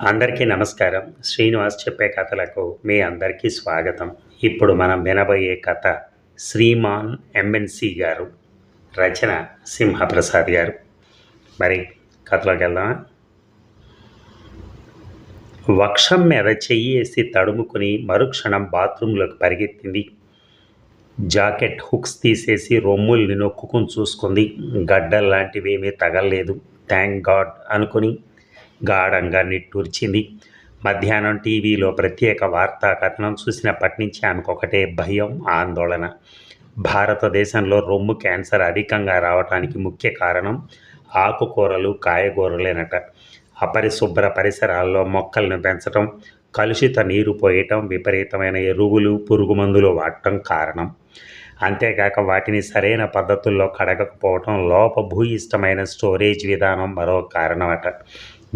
అందరికీ నమస్కారం. శ్రీనివాస్ చెప్పే కథలకు మీ అందరికీ స్వాగతం. ఇప్పుడు మనం వినబోయే కథ శ్రీమాన్ ఎంఎన్సి గారు రచన సింహప్రసాద్ గారు. మరి కథలోకి వెళ్దామా? వక్షం మీద చెయ్యేసి తడుముకుని మరుక్షణం బాత్రూంలోకి పరిగెత్తింది. జాకెట్ హుక్స్ తీసేసి రొమ్ముల్ని నొక్కుకుని చూసుకుంది. గడ్డల్లాంటివేమీ తగలలేదు. థ్యాంక్ గాడ్ అనుకుని గాఢంగా నిట్టూర్చింది. మధ్యాహ్నం టీవీలో ప్రత్యేక వార్తా కథనం చూసినప్పటి నుంచి ఆమెకు ఒకటే భయం ఆందోళన. భారతదేశంలో రొమ్ము క్యాన్సర్ అధికంగా రావడానికి ముఖ్య కారణం ఆకుకూరలు కాయగూరలేనట. అపరిశుభ్ర పరిసరాల్లో మొక్కలను పెంచడం కలుషిత నీరు పోయటం విపరీతమైన ఎరువులు పురుగు మందులు వాడటం కారణం. అంతేకాక వాటిని సరైన పద్ధతుల్లో కడగకపోవటం లోపభూయిష్టమైన స్టోరేజ్ విధానం మరో కారణమట.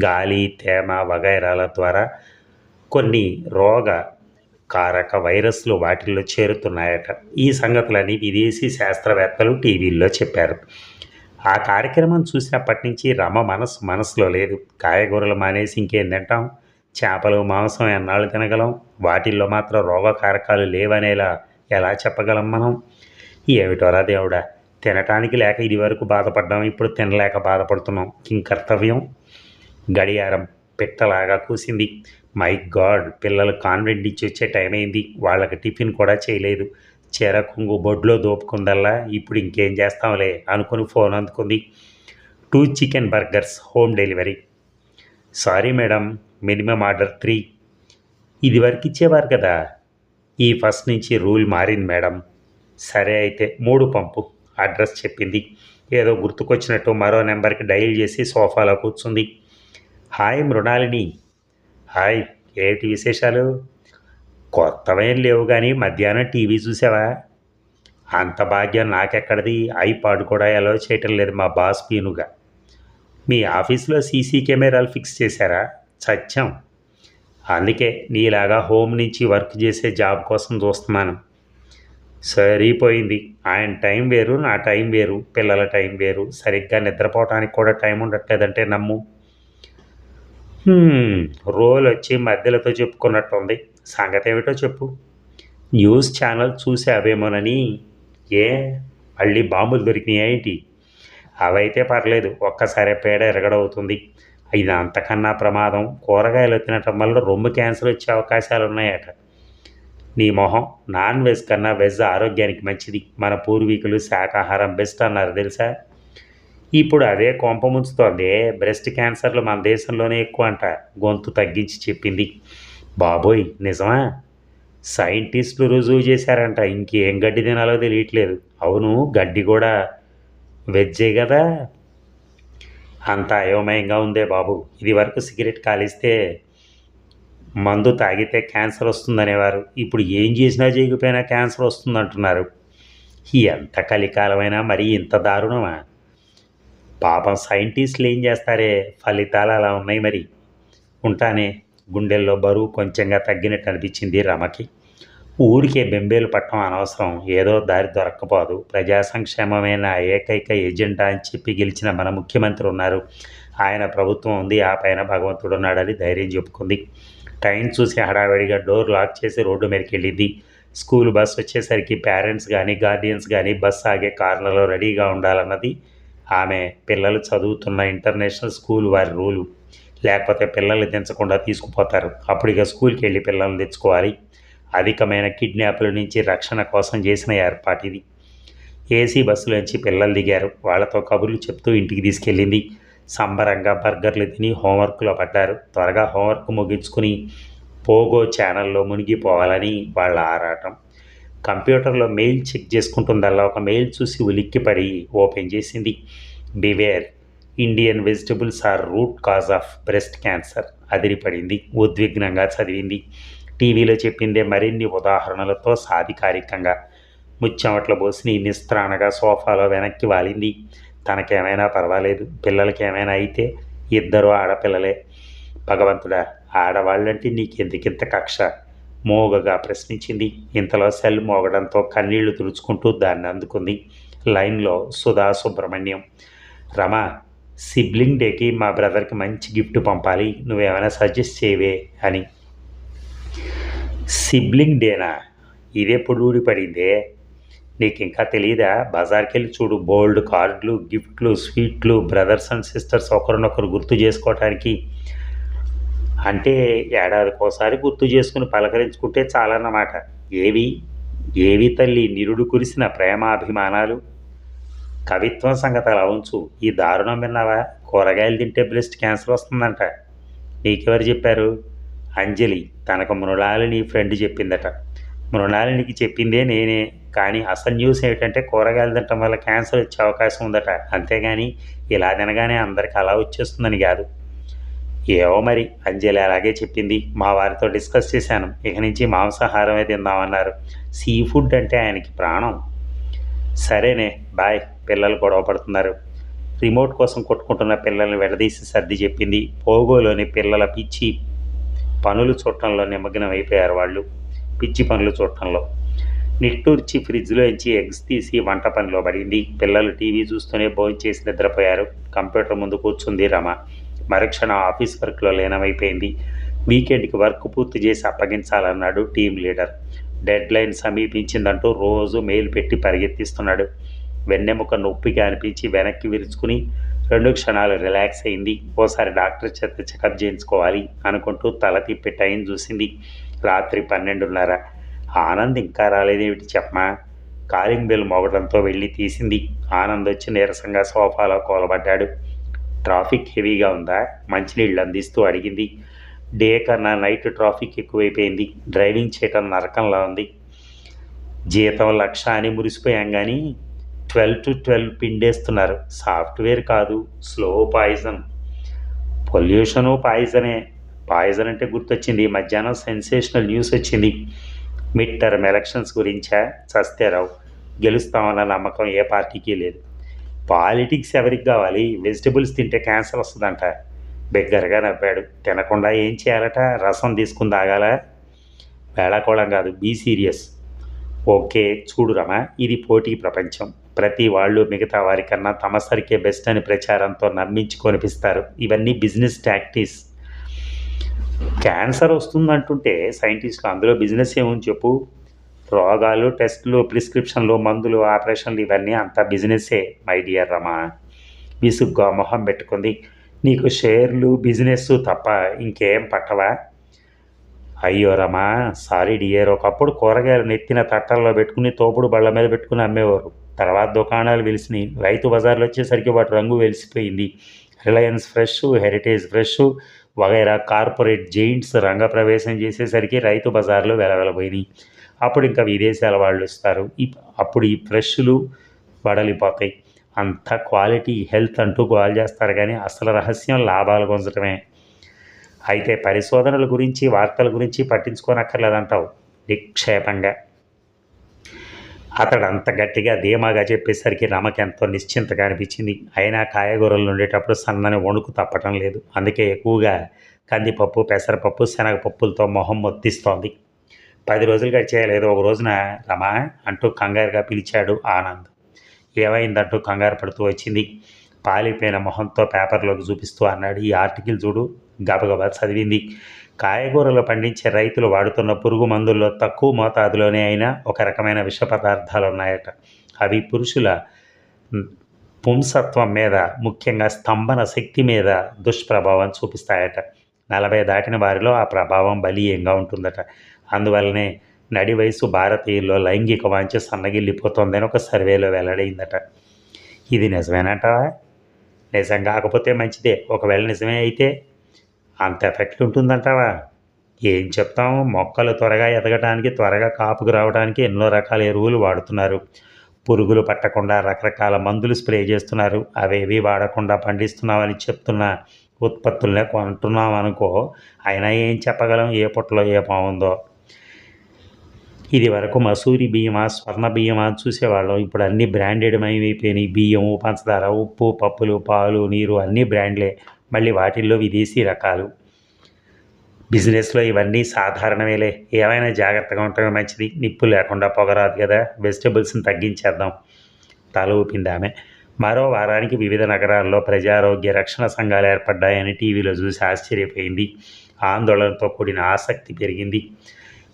గాలి తేమ వగైరాల ద్వారా కొన్ని రోగ కారక వైరస్లు వాటిల్లో చేరుతున్నాయట. ఈ సంగతులని విదేశీ శాస్త్రవేత్తలు టీవీల్లో చెప్పారు. ఆ కార్యక్రమం చూసినప్పటి నుంచి రమ మనసు మనసులో లేదు. కాయగూరలు మానేసి ఇంకేం తింటాం? చేపలు మాంసం ఎన్నాళ్ళు తినగలం? వాటిల్లో మాత్రం రోగకారకాలు లేవనేలా ఎలా చెప్పగలం మనం? ఏమిటోరా దేవుడా? తినటానికి లేక ఇది వరకు బాధపడ్డాం ఇప్పుడు తినలేక బాధపడుతున్నాం. ఇంక కర్తవ్యం? గడియారం పిట్టలాగా కూసింది. My God! పిల్లలు కాన్వెంట్ నుంచి వచ్చే టైం అయింది. వాళ్ళకి టిఫిన్ కూడా చేయలేదు. చీర కొంగు బొడ్లో దోపుకుందల్లా ఇప్పుడు ఇంకేం చేస్తాంలే అనుకుని ఫోన్ అందుకుంది. Two chicken burgers home delivery. Sorry madam minimum order three. ఇది వరకు ఇచ్చేవారు కదా. ఈ ఫస్ట్ నుంచి రూల్ మారింది మేడం. సరే అయితే మూడు పంపు. అడ్రస్ చెప్పింది. ఏదో గుర్తుకొచ్చినట్టు మరో నెంబర్కి డైల్ చేసి సోఫాలో కూర్చుంది. హాయ్ మృణాలిని. హాయ్ ఏంటి విశేషాలు? కొత్తవేం లేవు కానీ మధ్యాహ్నం టీవీ చూసావా? అంత భాగ్యం నాకెక్కడిది? ఐపాడ్ కూడా ఎలా చేయటం లేదు మా బాస్ పీనుగా. మీ ఆఫీస్లో సీసీ కెమెరాలు ఫిక్స్ చేశారా? సత్యం. అందుకే నీలాగా హోమ్ నుంచి వర్క్ చేసే జాబ్ కోసం చూస్తున్నాను. సరిపోయింది. ఆయన టైం వేరు నా టైం వేరు పిల్లల టైం వేరు. సరిగ్గా నిద్రపోవటానికి కూడా టైం ఉండట్లేదంటే నమ్ము. రోల్ వచ్చి మధ్యలతో చెప్పుకున్నట్టుంది. సంగతి ఏమిటో చెప్పు. న్యూస్ ఛానల్ చూసావేమోనని. ఏ? మళ్ళీ బాంబులు దొరికినాయి ఏంటి? అవైతే పర్లేదు ఒక్కసారి పేడ ఎరగడవుతుంది. ఇది అంతకన్నా ప్రమాదం. కూరగాయలు తినటం వల్ల రొమ్ము క్యాన్సర్ వచ్చే అవకాశాలు ఉన్నాయట నీ మొహం నాన్ వెజ్ కన్నా వెజ్ ఆరోగ్యానికి మంచిది. మన పూర్వీకులు శాకాహారం బెస్ట్ అన్నారు తెలుసా? ఇప్పుడు అదే కొంప ముంచుతోంది. బ్రెస్ట్ క్యాన్సర్లు మన దేశంలోనే ఎక్కువ అంట గొంతు తగ్గించి చెప్పింది. బాబోయ్ నిజమా? సైంటిస్టులు రుజువు చేశారంట. ఇంకేం గడ్డి తినాలో తెలియట్లేదు. అవును గడ్డి కూడా వెజ్జే కదా? అంత అయోమయంగా ఉందే బాబు. ఇది వరకు సిగరెట్ కాలిస్తే మందు తాగితే క్యాన్సర్ వస్తుందనేవారు. ఇప్పుడు ఏం చేసినా చేయకపోయినా క్యాన్సర్ వస్తుందంటున్నారు. ఎంత కలికాలమైనా మరీ ఇంత దారుణమా? పాపం సైంటిస్టులు ఏం చేస్తారే? ఫలితాలు అలా ఉన్నాయి మరి. ఉంటానే. గుండెల్లో బరువు కొంచెంగా తగ్గినట్టు అనిపించింది రమకి. ఊరికే బెంబేలు పట్టడం అనవసరం. ఏదో దారి దొరక్కపోదు. ప్రజా సంక్షేమమైన ఏకైక ఎజెండా అని చెప్పి గెలిచిన మన ముఖ్యమంత్రి ఉన్నారు. ఆయన ప్రభుత్వం ఉంది. ఆ పైన భగవంతుడు ఉన్నాడని ధైర్యం చెప్పుకుంది. టైం చూసి హడావిడిగా డోర్ లాక్ చేసి రోడ్డు మీదకి వెళ్ళింది. స్కూల్ బస్ వచ్చేసరికి పేరెంట్స్ కానీ గార్డియన్స్ కానీ బస్ ఆగే కార్లలో రెడీగా ఉండాలన్నది ఆమె పిల్లలు చదువుతున్న ఇంటర్నేషనల్ స్కూల్ వారి రూలు. లేకపోతే పిల్లల్ని దించకుండా తీసుకుపోతారు. అప్పుడు ఇక స్కూల్కి వెళ్ళి పిల్లల్ని తెచ్చుకోవాలి. అధికమైన కిడ్నాప్ల నుంచి రక్షణ కోసం చేసిన ఏర్పాటు ఇది ఏసీ బస్సులోంచి పిల్లలు దిగారు. వాళ్ళతో కబుర్లు చెప్తూ ఇంటికి తీసుకెళ్ళింది. సంబరంగా బర్గర్లు తిని హోంవర్క్లో పడ్డారు. త్వరగా హోంవర్క్ ముగించుకుని పోగో ఛానల్లో మునిగిపోవాలని వాళ్ళ ఆరాటం. కంప్యూటర్లో మెయిల్ చెక్ చేసుకుంటుందల్లా. ఒక మెయిల్ చూసి ఉలిక్కిపడి ఓపెన్ చేసింది. Beware Indian vegetables are root cause of breast cancer అదిరిపడింది. ఉద్విగ్నంగా చదివింది. టీవీలో చెప్పిందే మరిన్ని ఉదాహరణలతో సాధికారికంగా. ముచ్చమట్ల బోసిని నిస్త్రాణగా సోఫాలో వెనక్కి వాలింది. తనకేమైనా పర్వాలేదు. పిల్లలకి ఏమైనా అయితే ఇద్దరు ఆడపిల్లలే. భగవంతుడా ఆడవాళ్ళంటే నీకెందుకింత కక్ష? మోగగా ప్రశ్నించింది. ఇంతలో సెల్ మోగడంతో కన్నీళ్ళు తుడుచుకుంటూ దాన్ని అందుకుంది. లైన్లో సుధా సుబ్రహ్మణ్యం రమ సిబ్లింగ్ డేకి మా బ్రదర్కి మంచి గిఫ్ట్ పంపాలి. నువ్వేమైనా సజెస్ట్ చేయవే అని. సిబ్లింగ్ డేనా? ఇదే ఇదెప్పుడు పడిందే? నీకు ఇంకా తెలియదా బజార్కి వెళ్ళి చూడు బోల్డ్ కార్డులు గిఫ్ట్లు స్వీట్లు బ్రదర్స్ అండ్ సిస్టర్స్ ఒకరినొకరు గుర్తు చేసుకోవటానికి. అంటే ఏడాదికోసారి గుర్తు చేసుకుని పలకరించుకుంటే చాలన్నమాట. ఏవి? ఏవి తల్లి నిరుడు కురిసిన ప్రేమాభిమానాలు? కవిత్వం సంగతి అలా ఉంచు. ఈ దారుణం విన్నావా? కూరగాయలు తింటే బ్రెస్ట్ క్యాన్సర్ వస్తుందంట. నీకెవరు చెప్పారు? అంజలి తనకు మృణాలిని ఫ్రెండ్ చెప్పిందట. మృణాలినికి చెప్పిందే నేనే. కానీ అసలు న్యూస్ ఏమిటంటే కూరగాయలు తినటం వల్ల క్యాన్సర్ వచ్చే అవకాశం ఉందట. అంతేగాని ఇలా తినగానే అందరికి అలా వచ్చేస్తుందని కాదు. ఏవో మరి. అంజలి అలాగే చెప్పింది. మా వారితో డిస్కస్ చేశాను. ఇక నుంచి మాంసాహారమే తిందామన్నారు. సీ ఫుడ్ అంటే ఆయనకి ప్రాణం. సరేనే బాయ్. పిల్లలు గొడవ పడుతున్నారు. రిమోట్ కోసం కొట్టుకుంటున్న పిల్లల్ని విడదీసి సర్ది చెప్పింది. పోగోలోని పిల్లల పిచ్చి పనులు చూడటంలో నిమగ్నం అయిపోయారు వాళ్ళు. పిచ్చి పనులు చూడటంలో. నిట్టూర్చి ఫ్రిడ్జ్లో నుంచి ఎగ్స్ తీసి వంట పనిలో పడింది. పిల్లలు టీవీ చూస్తూనే భోజనం చేసి నిద్రపోయారు. కంప్యూటర్ ముందు కూర్చుంది రమ. మరుక్షణం ఆఫీస్ వర్క్లో లీనమైపోయింది. వీకెండ్కి వర్క్ పూర్తి చేసి అప్పగించాలన్నాడు టీం లీడర్. డెడ్ లైన్ సమీపించిందంటూ రోజు మెయిల్ పెట్టి పరిగెత్తిస్తున్నాడు. వెన్నెముక నొప్పిగా అనిపించి వెనక్కి విరుచుకుని రెండు క్షణాలు రిలాక్స్ అయింది. ఓసారి డాక్టర్ చేత చెకప్ చేయించుకోవాలి అనుకుంటూ తల తిప్పి టైం చూసింది. రాత్రి పన్నెండున్నర. ఆనంద్ ఇంకా రాలేదేమిటి చెప్పమా? కాలింగ్ బెల్ మోగడంతో వెళ్ళి తీసింది. ఆనంద్ వచ్చి నీరసంగా సోఫాలో కోలబడ్డాడు. ట్రాఫిక్ హెవీగా ఉందా? మంచినీళ్ళు అందిస్తూ అడిగింది. డే కన్నా నైట్ ట్రాఫిక్ ఎక్కువైపోయింది. డ్రైవింగ్ చేయటం నరకంలా ఉంది. జీతం లక్ష అని మురిసిపోయాం కానీ ట్వెల్వ్ టు ట్వెల్వ్ పిండేస్తున్నారు. సాఫ్ట్వేర్ కాదు స్లో పాయిజన్. పొల్యూషను పాయిజనే. పాయిజన్ అంటే గుర్తొచ్చింది. మధ్యాహ్నం సెన్సేషనల్ న్యూస్ వచ్చింది. మిడ్ టర్మ్ ఎలక్షన్స్ గురించా? చస్తేరావు గెలుస్తామన్న నమ్మకం ఏ పార్టీకి లేదు. పాలిటిక్స్ ఎవరికి కావాలి? వెజిటబుల్స్ తింటే క్యాన్సర్ వస్తుందంట. బిగ్గరగా నవ్వాడు. తినకుండా ఏం చేయాలట? రసం తీసుకుని తాగాల? వేళాకోళం కాదు. Be serious. ఓకే చూడు రమ ఇది పోటీ ప్రపంచం. ప్రతి వాళ్ళు మిగతా వారికన్నా తమ సరికే బెస్ట్ అని ప్రచారంతో నమ్మించి కొనిపిస్తారు. ఇవన్నీ బిజినెస్ టాక్టిక్స్ క్యాన్సర్ వస్తుందంటుంటే సైంటిస్టులు అందులో బిజినెస్ ఏముంది చెప్పు? రోగాలు టెస్టులు ప్రిస్క్రిప్షన్లు మందులు ఆపరేషన్లు ఇవన్నీ అంతా బిజినెస్సే మై డియర్ రమా. విసుగ్గా మొహం పెట్టుకుంది. నీకు షేర్లు బిజినెస్ తప్ప ఇంకేం పట్టవా? అయ్యో రమా సారీ డియర్. ఒకప్పుడు కూరగాయలు నెత్తిన తట్టల్లో పెట్టుకుని తోపుడు బళ్ళ మీద పెట్టుకుని అమ్మేవారు. తర్వాత దుకాణాలు వెలిసినాయి. రైతు బజార్లు వచ్చేసరికి వాటి రంగు వెలిసిపోయింది. రిలయన్స్ ఫ్రెష్ హెరిటేజ్ ఫ్రెష్ వగైరా కార్పొరేట్ జెయింట్స్ రంగప్రవేశం చేసేసరికి రైతు బజార్లు వెలవెలబోయినాయి. అప్పుడు ఇంకా విదేశాల వాళ్ళు ఇస్తారు. అప్పుడు ఈ ఫ్రెష్లు వడలిపోతాయి. అంత క్వాలిటీ హెల్త్ అంటూ గోల్ చేస్తారు కానీ అసలు రహస్యం లాభాలు పొందటమే అయితే పరిశోధనల గురించి వార్తల గురించి పట్టించుకోనక్కర్లేదంటావు నిక్షేపంగా. అతడు అంత గట్టిగా ధీమాగా చెప్పేసరికి రమకి ఎంతో నిశ్చింతగా అనిపించింది. అయినా కాయగూరలు ఉండేటప్పుడు సన్నని వణుకు తప్పటం లేదు. అందుకే ఎక్కువగా కందిపప్పు పెసరపప్పు శనగపప్పులతో మొహం మొత్తిస్తోంది. పది రోజులు గడిచేయలేదు ఒక రోజున రమా అంటూ కంగారుగా పిలిచాడు ఆనంద్. ఏమైందంటూ కంగారు పడుతూ వచ్చింది. పాలిపోయిన మొహంతో పేపర్లోకి చూపిస్తూ అన్నాడు. ఈ ఆర్టికల్ చూడు. గబగబా చదివింది. కాయగూరలు పండించే రైతులు వాడుతున్న పురుగు మందుల్లో తక్కువ మోతాదులోనే అయినా ఒక రకమైన విష పదార్థాలు ఉన్నాయట. అవి పురుషుల పుంసత్వం మీద ముఖ్యంగా స్తంభన శక్తి మీద దుష్ప్రభావం చూపిస్తాయట. నలభై దాటిన వారిలో ఆ ప్రభావం బలీయంగా ఉంటుందట. అందువల్లనే నడి వయసు భారతీయుల్లో లైంగిక వాంఛ సన్నగిల్లిపోతుందని ఒక సర్వేలో వెల్లడైందట. ఇది నిజమేనంటావా? నిజం కాకపోతే మంచిదే. ఒకవేళ నిజమే అయితే అంత ఎఫెక్ట్ ఉంటుందంటావా? ఏం చెప్తాం? మొక్కలు త్వరగా ఎదగటానికి త్వరగా కాపుకు రావడానికి ఎన్నో రకాల ఎరువులు వాడుతున్నారు. పురుగులు పట్టకుండా రకరకాల మందులు స్ప్రే చేస్తున్నారు. అవేవి వాడకుండా పండిస్తున్నామని చెప్తున్న ఉత్పత్తులనే కొంటున్నాం అనుకో అయినా ఏం చెప్పగలం? ఏ పొట్టలో ఏ బాగుందో ఇది వరకు మసూరి బియ్యమా స్వర్ణ బియ్యమా అని చూసేవాళ్ళం. ఇప్పుడు అన్ని బ్రాండెడ్ అయిపోయినాయి. బియ్యము పంచదార ఉప్పు పప్పులు పాలు నీరు అన్ని బ్రాండ్లే. మళ్ళీ వాటిల్లో విదేశీ రకాలు. బిజినెస్లో ఇవన్నీ సాధారణమేలే. ఏమైనా జాగ్రత్తగా ఉంటే మంచిది. నిప్పు లేకుండా పొగరాదు కదా. వెజిటబుల్స్ని తగ్గించేద్దాం. తల ఊపింది ఆమె మరో వారానికి వివిధ నగరాల్లో ప్రజారోగ్య రక్షణ సంఘాలు ఏర్పడ్డాయని టీవీలో చూసి ఆశ్చర్యపోయింది. ఆందోళనతో కూడిన ఆసక్తి పెరిగింది.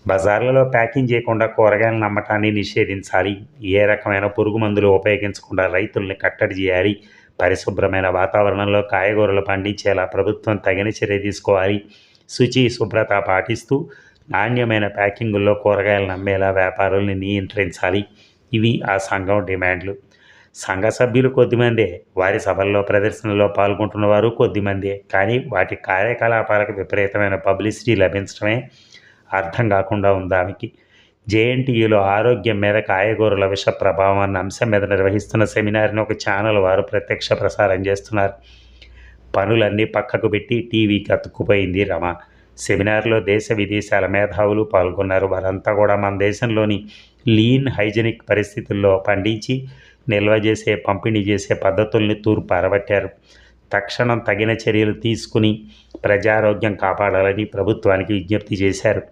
బజార్లలో ప్యాకింగ్ చేయకుండా కూరగాయలను అమ్మటాన్ని నిషేధించాలి. ఏ రకమైన పురుగు మందులు ఉపయోగించకుండా రైతుల్ని కట్టడి చేయాలి. పరిశుభ్రమైన వాతావరణంలో కాయగూరలు పండించేలా ప్రభుత్వం తగిన చర్య తీసుకోవాలి. శుచి శుభ్రత పాటిస్తూ నాణ్యమైన ప్యాకింగుల్లో కూరగాయలను అమ్మేలా వ్యాపారుల్ని నియంత్రించాలి. ఇవి ఆ సంఘం డిమాండ్లు. సంఘ సభ్యులు కొద్దిమందే వారి సభల్లో ప్రదర్శనలో పాల్గొంటున్న వారు కొద్దిమందే. కానీ వాటి కార్యకలాపాలకు విపరీతమైన పబ్లిసిటీ లభించడమే అర్థం కాకుండా ఉంది ఆమెకి. జేఎన్టీయూలో ఆరోగ్యం మీద కాయగూరల విష ప్రభావం అన్న అంశం మీద నిర్వహిస్తున్న సెమినార్ని ఒక ఛానల్ వారు ప్రత్యక్ష ప్రసారం చేస్తున్నారు. పనులన్నీ పక్కకు పెట్టి టీవీకి అతుక్కుపోయింది రమ. సెమినార్లో దేశ విదేశాల మేధావులు పాల్గొన్నారు. వారంతా కూడా మన దేశంలోని లీన్ హైజెనిక్ పరిస్థితుల్లో పండించి నిల్వ చేసే పంపిణీ చేసే పద్ధతుల్ని తూర్పు అరబట్టారు. తక్షణం తగిన చర్యలు తీసుకుని ప్రజారోగ్యం కాపాడాలని ప్రభుత్వానికి విజ్ఞప్తి చేశారు.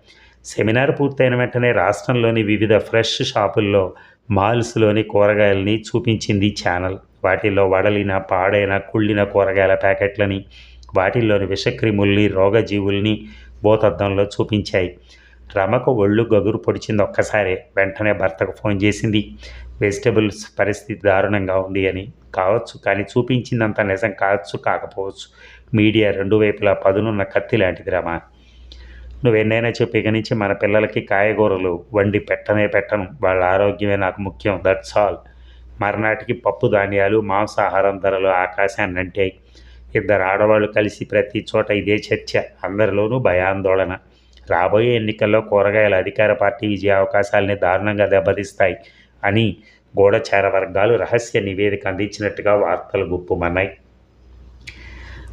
సెమినార్ పూర్తయిన వెంటనే రాష్ట్రంలోని వివిధ ఫ్రెష్ షాపుల్లో మాల్స్లోని కూరగాయలని చూపించింది ఛానల్. వాటిల్లో వడలిన పాడైన కుళ్ళిన కూరగాయల ప్యాకెట్లని వాటిల్లోని విషక్రిముల్ని రోగజీవుల్ని భూతద్దంలో చూపించాయి. రమకు ఒళ్ళు గగురు పొడిచింది ఒక్కసారే. వెంటనే భర్తకు ఫోన్ చేసింది. వెజిటబుల్స్ పరిస్థితి దారుణంగా ఉంది అని. కావచ్చు కానీ చూపించిందంత నిజం కావచ్చు కాకపోవచ్చు. మీడియా రెండు వైపులా పదునున్న కత్తి లాంటిదిరామా నువ్వెన్నైనా చెప్పి ఇక నుంచి మన పిల్లలకి కాయగూరలు వండి పెట్టనే పెట్టను. వాళ్ళ ఆరోగ్యమే నాకు ముఖ్యం దట్స్ ఆల్ మర్నాటికి పప్పు ధాన్యాలు మాంసాహారం ధరలు ఆకాశాన్ని అంటాయి ఇద్దరు ఆడవాళ్ళు కలిసి ప్రతి చోట ఇదే చర్చ అందరిలోనూ భయాందోళన. రాబోయే ఎన్నికల్లో కూరగాయల అధికార పార్టీ విజయ అవకాశాలని దారుణంగా దెబ్బతీస్తాయి అని గూఢచార వర్గాలు రహస్య నివేదిక అందించినట్టుగా వార్తలు గుప్పుమన్నాయి.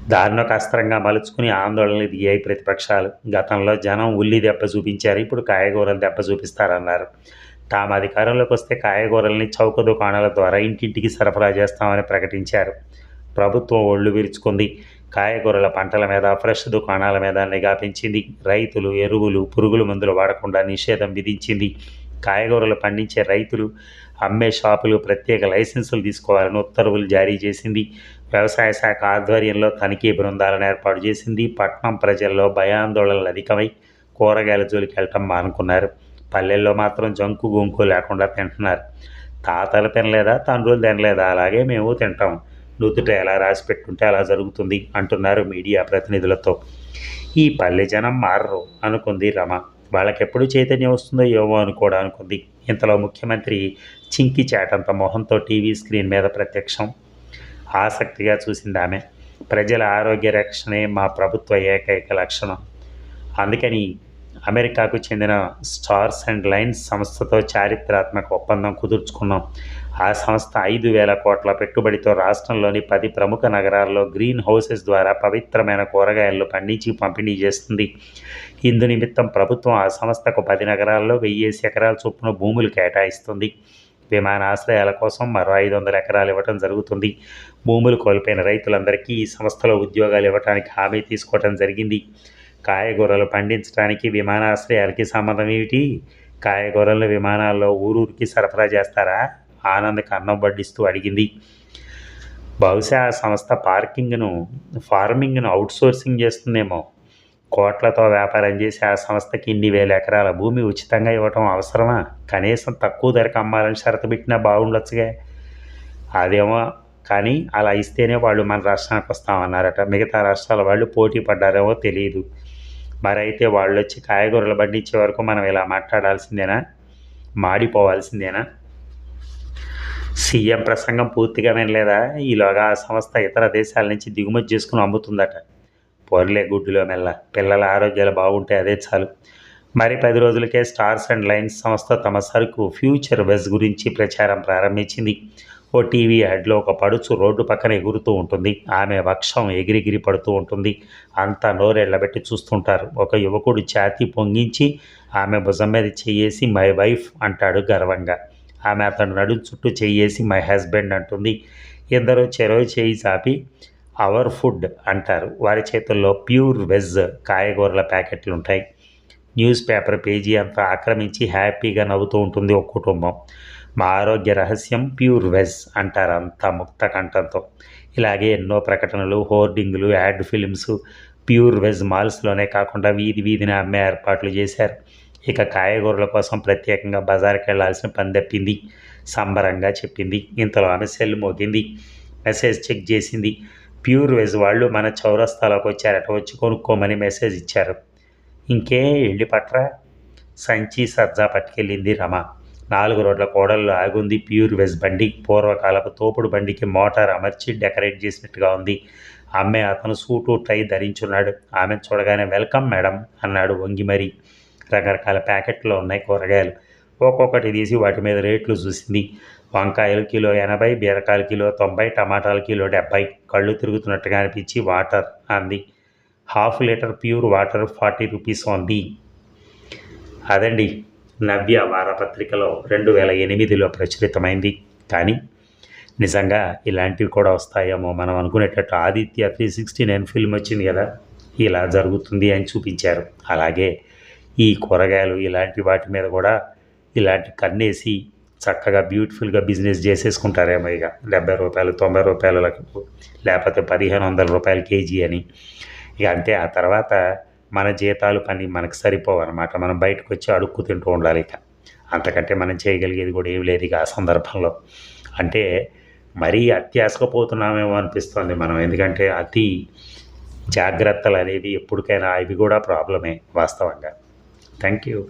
దారుణకు అస్త్రంగా మలుచుకుని ఆందోళనలు దిగాయి ప్రతిపక్షాలు. గతంలో జనం ఉల్లి దెబ్బ చూపించారు ఇప్పుడు కాయగూరలు దెబ్బ చూపిస్తారన్నారు. తాము అధికారంలోకి వస్తే కాయగూరల్ని చౌక దుకాణాల ద్వారా ఇంటింటికి సరఫరా చేస్తామని ప్రకటించారు. ప్రభుత్వం ఒళ్ళు విరుచుకుంది. కాయగూరల పంటల మీద ఫ్రెష్ దుకాణాల మీద నిఘా పెంచింది. రైతులు ఎరువులు పురుగుల మందులు వాడకుండా నిషేధం విధించింది. కాయగూరలు పండించే రైతులు అమ్మే షాపులు ప్రత్యేక లైసెన్సులు తీసుకోవాలని ఉత్తర్వులు జారీ చేసింది. వ్యవసాయ శాఖ ఆధ్వర్యంలో తనిఖీ బృందాలను ఏర్పాటు చేసింది. పట్నం ప్రజల్లో భయాందోళనలు అధికమై కూరగాయల జోలికి వెళ్ళటం మానుకున్నారు. పల్లెల్లో మాత్రం జంకు గుంకు లేకుండా తింటున్నారు. తాతలు తినలేదా తండ్రులు తినలేదా? అలాగే మేము తింటాం. నుదుట ఎలా రాసి పెట్టుంటే అలా జరుగుతుంది అంటున్నారు మీడియా ప్రతినిధులతో. ఈ పల్లె జనం మారరు అనుకుంది రమ. వాళ్ళకెప్పుడు చైతన్యం వస్తుందో ఏమో అని కూడా అనుకుంది. ఇంతలో ముఖ్యమంత్రి చింకి చాటంత మొహంతో టీవీ స్క్రీన్ మీద ప్రత్యక్షం ఆసక్తిగా చూసింది ఆమె ప్రజల ఆరోగ్య రక్షణే మా ప్రభుత్వ ఏకైక లక్షణం. అందుకని అమెరికాకు చెందిన స్టార్స్ అండ్ లైన్స్ సంస్థతో చారిత్రాత్మక ఒప్పందం కుదుర్చుకున్నాం. ఆ సంస్థ ఐదు వేల కోట్ల పెట్టుబడితో రాష్ట్రంలోని పది ప్రముఖ నగరాల్లో గ్రీన్ హౌసెస్ ద్వారా పవిత్రమైన కూరగాయలను పండించి పంపిణీ చేస్తుంది. ఇందు నిమిత్తం ప్రభుత్వం ఆ సంస్థకు పది నగరాల్లో వెయ్యేసి ఎకరాల చొప్పున భూములు కేటాయిస్తుంది. విమానాశ్రయాల కోసం మరో ఐదు వందల ఎకరాలు ఇవ్వటం జరుగుతుంది. భూములు కోల్పోయిన రైతులందరికీ ఈ సంస్థలో ఉద్యోగాలు ఇవ్వటానికి హామీ తీసుకోవటం జరిగింది. కాయగూరలు పండించడానికి విమానాశ్రయాలకి సంబంధం ఏమిటి? కాయగూరలను విమానాల్లో ఊరూరికి సరఫరా చేస్తారా? ఆనంద్ అన్నం వడ్డిస్తూ అడిగింది. బహుశా ఆ సంస్థ పార్కింగ్ను ఫార్మింగ్ను అవుట్సోర్సింగ్ చేస్తుందేమో. కోట్లతో వ్యాపారం చేసి ఆ సంస్థకి ఇన్ని వేల ఎకరాల భూమి ఉచితంగా ఇవ్వటం అవసరమా? కనీసం తక్కువ ధరకు అమ్మాలని షరతు పెట్టినా బాగుండొచ్చుగా. అదేమో కానీ అలా ఇస్తేనే వాళ్ళు మన రాష్ట్రానికి వస్తామన్నారట. మిగతా రాష్ట్రాల వాళ్ళు పోటీ పడ్డారేమో తెలియదు మరి అయితే వాళ్ళు వచ్చి కాయగూరలు పండించే వరకు మనం ఇలా మాట్లాడాల్సిందేనా? మాడిపోవాల్సిందేనా? సీఎం ప్రసంగం పూర్తిగా వినలేదా? ఈలోగా ఆ సంస్థ ఇతర దేశాల నుంచి దిగుమతి చేసుకుని అమ్ముతుందట. పొరలే గుడ్డులో మెల్ల. పిల్లల ఆరోగ్యాలు బాగుంటే అదే చాలు. మరి పది రోజులకే స్టార్స్ అండ్ లైన్స్ సంస్థ తమ సరుకు ఫ్యూచర్ వెజ్ గురించి ప్రచారం ప్రారంభించింది. ఓ టీవీ యాడ్లో ఒక పడుచు రోడ్డు పక్కన ఎగురుతూ ఉంటుంది. ఆమె వక్షం ఎగిరిగిరి పడుతూ ఉంటుంది. అంతా నోరెళ్ళబెట్టి చూస్తుంటారు. ఒక యువకుడు ఛాతీ పొంగించి ఆమె భుజం మీద చేయేసి మై వైఫ్ అంటాడు గర్వంగా. ఆమె అతను నడు చుట్టూ చేయేసి మై హస్బెండ్ అంటుంది. ఇద్దరు చెరో చేయి చాపి అవర్ ఫుడ్ అంటారు. వారి చేతుల్లో ప్యూర్ వెజ్ కాయగూరల ప్యాకెట్లు ఉంటాయి న్యూస్ పేపర్ పేజీ అంతా ఆక్రమించి హ్యాపీగా నవ్వుతూ ఉంటుంది ఒక కుటుంబం. మా ఆరోగ్య రహస్యం ప్యూర్ వెజ్ అంటారు అంత ముక్త కంఠంతో. ఇలాగే ఎన్నో ప్రకటనలు హోర్డింగులు యాడ్ ఫిలిమ్స్ ప్యూర్ వెజ్ మాల్స్లోనే కాకుండా వీధి వీధిని అమ్మే ఏర్పాట్లు చేశారు. ఇక కాయగూరల కోసం ప్రత్యేకంగా బజార్కి వెళ్ళాల్సిన పని తప్పింది. సంబరంగా చెప్పింది. ఇంతలో ఆమె సెల్ మోగింది. మెసేజ్ చెక్ చేసింది. ప్యూర్ వెజ్ వాళ్ళు మన చౌరస్తాలోకి వచ్చారట వచ్చి కొనుక్కోమని మెసేజ్ ఇచ్చారు. ఇంకే వెళ్ళి పట్రా. సంచి సజ్జా పట్టుకెళ్ళింది రమ. నాలుగు రోడ్ల కోడల్లో ఆగుంది. ప్యూర్ వెజ్ బండి. పూర్వకాలపు తోపుడు బండికి మోటార్ అమర్చి డెకరేట్ చేసినట్టుగా ఉంది. అమ్మే అతను సూటు టై ధరించున్నాడు. ఆమె చూడగానే వెల్కమ్ మేడం అన్నాడు వంగి మరి. రకరకాల ప్యాకెట్లో ఉన్నాయి కూరగాయలు. ఒక్కొక్కటి తీసి వాటి మీద రేట్లు చూసింది. వంకాయలు కిలో ఎనభై బీరకాయలు కిలో తొంభై టమాటాలు కిలో డెబ్బై. కళ్ళు తిరుగుతున్నట్టుగా అనిపించి వాటర్ అంది. Half litre pure water forty rupees ఉంది. అదండి నవ్య వారపత్రికలో రెండు వేల ఎనిమిదిలో ప్రచురితమైంది. కానీ నిజంగా ఇలాంటివి కూడా వస్తాయేమో మనం అనుకునేటట్టు Aditya three sixty nine film వచ్చింది కదా ఇలా జరుగుతుంది అని చూపించారు. అలాగే ఈ కూరగాయలు ఇలాంటి వాటి మీద కూడా ఇలాంటి కన్నేసి చక్కగా బ్యూటిఫుల్గా బిజినెస్ చేసేసుకుంటారేమో ఇక. డెబ్బై రూపాయలు తొంభై రూపాయలకు లేకపోతే పదిహేను వందల రూపాయలు కేజీ అని. ఇక అంతే. ఆ తర్వాత మన జీతాలు పని మనకు సరిపోవు అనమాట మనం బయటకు వచ్చి అడుక్కు తింటూ ఉండాలి ఇక. అంతకంటే మనం చేయగలిగేది కూడా ఏం లేదు ఇక ఆ సందర్భంలో. అంటే మరీ అత్యాసకపోతున్నామేమో అనిపిస్తుంది మనం. ఎందుకంటే అతి జాగ్రత్తలు అనేవి ఎప్పటికైనా అవి కూడా ప్రాబ్లమే వాస్తవంగా. Thank you.